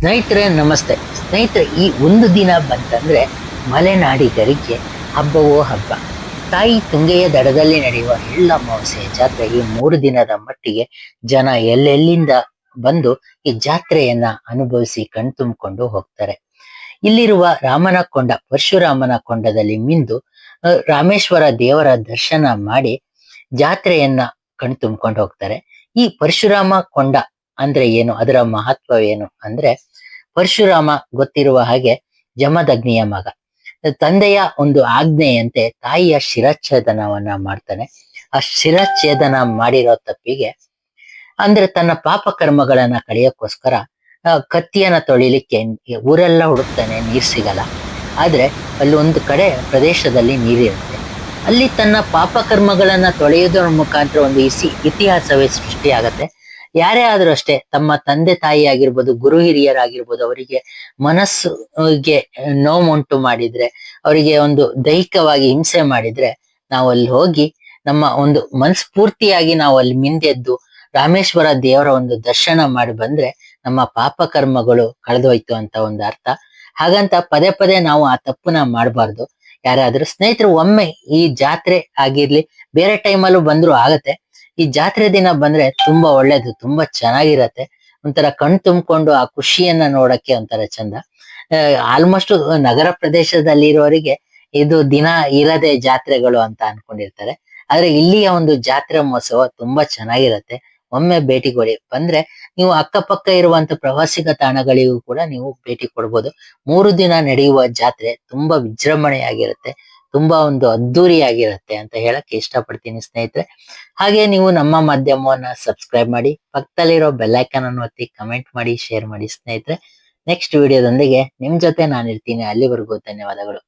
ಸ್ನೇಹಿತರೆ, ನಮಸ್ತೆ. ಸ್ನೇಹಿತರೆ, ಈ ಒಂದು ದಿನ ಬಂತಂದ್ರೆ ಮಲೆನಾಡಿಗರಿಗೆ ಹಬ್ಬವೋ ಹಬ್ಬ. ತಾಯಿ ತುಂಗೆಯ ದಡದಲ್ಲಿ ನಡೆಯುವ ಎಳ್ಳ ಮಾವಸೆಯ ಜಾತ್ರೆ ಈ ಮೂರು ದಿನದ ಮಟ್ಟಿಗೆ ಜನ ಎಲ್ಲೆಲ್ಲಿಂದ ಬಂದು ಈ ಜಾತ್ರೆಯನ್ನ ಅನುಭವಿಸಿ ಕಣ್ತುಂಬಿಕೊಂಡು ಹೋಗ್ತಾರೆ. ಇಲ್ಲಿರುವ ರಾಮನ ಕೊಂಡ, ಪರಶುರಾಮನ ಕೊಂಡದಲ್ಲಿ ಮಿಂದು ರಾಮೇಶ್ವರ ದೇವರ ದರ್ಶನ ಮಾಡಿ ಜಾತ್ರೆಯನ್ನ ಕಣ್ತುಂಬ್ಕೊಂಡು ಹೋಗ್ತಾರೆ. ಈ ಪರಶುರಾಮ ಕೊಂಡ ಅಂದ್ರೆ ಏನು? ಅದರ ಮಹತ್ವ ಏನು ಅಂದ್ರೆ ಪರಶುರಾಮ ಗೊತ್ತಿರುವ ಹಾಗೆ ಜಮದಗ್ನಿಯ ಮಗ. ತಂದೆಯ ಒಂದು ಆಜ್ಞೆಯಂತೆ ತಾಯಿಯ ಶಿರಚ್ಛೇದನವನ್ನ ಮಾಡ್ತಾನೆ. ಆ ಶಿರಚ್ಛೇದನ ಮಾಡಿರೋ ತಪ್ಪಿಗೆ ಅಂದ್ರೆ ತನ್ನ ಪಾಪ ಕರ್ಮಗಳನ್ನ ಕಳೆಯಕ್ಕೋಸ್ಕರ ಕತ್ತಿಯನ್ನ ತೊಳಿಲಿಕ್ಕೆ ಊರೆಲ್ಲ ಹುಡುಕ್ತಾನೆ, ನೀರ್ ಸಿಗಲ್ಲ. ಆದ್ರೆ ಅಲ್ಲಿ ಒಂದು ಕಡೆ ಪ್ರದೇಶದಲ್ಲಿ ನೀರಿರುತ್ತೆ. ಅಲ್ಲಿ ತನ್ನ ಪಾಪ ಕರ್ಮಗಳನ್ನ ತೊಳೆಯೋದ್ರ ಮುಖಾಂತರ ಒಂದು ಇಸಿ ಇತಿಹಾಸವೇ ಸೃಷ್ಟಿಯಾಗತ್ತೆ. ಯಾರೇ ಆದ್ರೂ ಅಷ್ಟೇ ತಮ್ಮ ತಂದೆ ತಾಯಿ ಆಗಿರ್ಬೋದು ಗುರು ಹಿರಿಯರಾಗಿರ್ಬೋದು, ಅವರಿಗೆ ಮನಸ್ಸಿಗೆ ನೋವುಂಟು ಮಾಡಿದ್ರೆ, ಅವರಿಗೆ ಒಂದು ದೈಹಿಕವಾಗಿ ಹಿಂಸೆ ಮಾಡಿದ್ರೆ ನಾವು ಅಲ್ಲಿ ಹೋಗಿ ನಮ್ಮ ಒಂದು ಮನಸ್ಫೂರ್ತಿಯಾಗಿ ನಾವು ಅಲ್ಲಿ ಮಿಂದೆದ್ದು ರಾಮೇಶ್ವರ ದೇವರ ಒಂದು ದರ್ಶನ ಮಾಡಿ ಬಂದ್ರೆ ನಮ್ಮ ಪಾಪ ಕರ್ಮಗಳು ಕಳೆದೋಯ್ತು ಅಂತ ಒಂದು ಅರ್ಥ. ಹಾಗಂತ ಪದೇ ಪದೇ ನಾವು ಆ ತಪ್ಪನ್ನ ಮಾಡಬಾರ್ದು. ಯಾರಾದ್ರೂ ಸ್ನೇಹಿತರು ಒಮ್ಮೆ ಈ ಜಾತ್ರೆ ಆಗಿರ್ಲಿ, ಬೇರೆ ಟೈಮಲ್ಲೂ ಬಂದ್ರು ಆಗತ್ತೆ. ಈ ಜಾತ್ರೆ ದಿನ ಬಂದ್ರೆ ತುಂಬಾ ಒಳ್ಳೇದು, ತುಂಬಾ ಚೆನ್ನಾಗಿರತ್ತೆ. ಒಂಥರ ಕಣ್ ತುಂಬಿಕೊಂಡು ಆ ಖುಷಿಯನ್ನ ನೋಡಕ್ಕೆ ಒಂಥರ ಚಂದ. ಆಲ್ಮೋಸ್ಟ್ ನಗರ ಪ್ರದೇಶದಲ್ಲಿ ಇರೋರಿಗೆ ಇದು ದಿನ ಇರದೆ ಜಾತ್ರೆಗಳು ಅಂತ ಅನ್ಕೊಂಡಿರ್ತಾರೆ. ಆದ್ರೆ ಇಲ್ಲಿಯ ಒಂದು ಜಾತ್ರೆ ಮಹೋತ್ಸವ ತುಂಬಾ ಚೆನ್ನಾಗಿರತ್ತೆ. ಒಮ್ಮೆ ಭೇಟಿ ಕೊಡಿ. ಬಂದ್ರೆ ನೀವು ಅಕ್ಕಪಕ್ಕ ಇರುವಂತ ಪ್ರವಾಸಿಗ ತಾಣಗಳಿಗೂ ಕೂಡ ನೀವು ಭೇಟಿ ಕೊಡ್ಬೋದು. ಮೂರು ದಿನ ನಡೆಯುವ ಜಾತ್ರೆ ತುಂಬಾ ವಿಜೃಂಭಣೆಯಾಗಿರುತ್ತೆ. ತುಂಬಾ ಒಂದು ಅದ್ದೂರಿಯಾಗಿರುತ್ತೆ ಅಂತ ಹೇಳಕ್ ಇಷ್ಟಪಡ್ತೀನಿ ಸ್ನೇಹಿತರೆ. ಹಾಗೆ ನೀವು ನಮ್ಮ ಮಾಧ್ಯಮವನ್ನ ಸಬ್ಸ್ಕ್ರೈಬ್ ಮಾಡಿ, ಪಕ್ಕದಲ್ಲಿರೋ ಬೆಲ್ಲೈಕನ್ ಅನ್ನು ಒತ್ತಿ ಕಮೆಂಟ್ ಮಾಡಿ ಶೇರ್ ಮಾಡಿ ಸ್ನೇಹಿತರೆ. ನೆಕ್ಸ್ಟ್ ವಿಡಿಯೋದೊಂದಿಗೆ ನಿಮ್ ಜೊತೆ ನಾನಿರ್ತೀನಿ. ಅಲ್ಲಿವರೆಗೂ ಧನ್ಯವಾದಗಳು.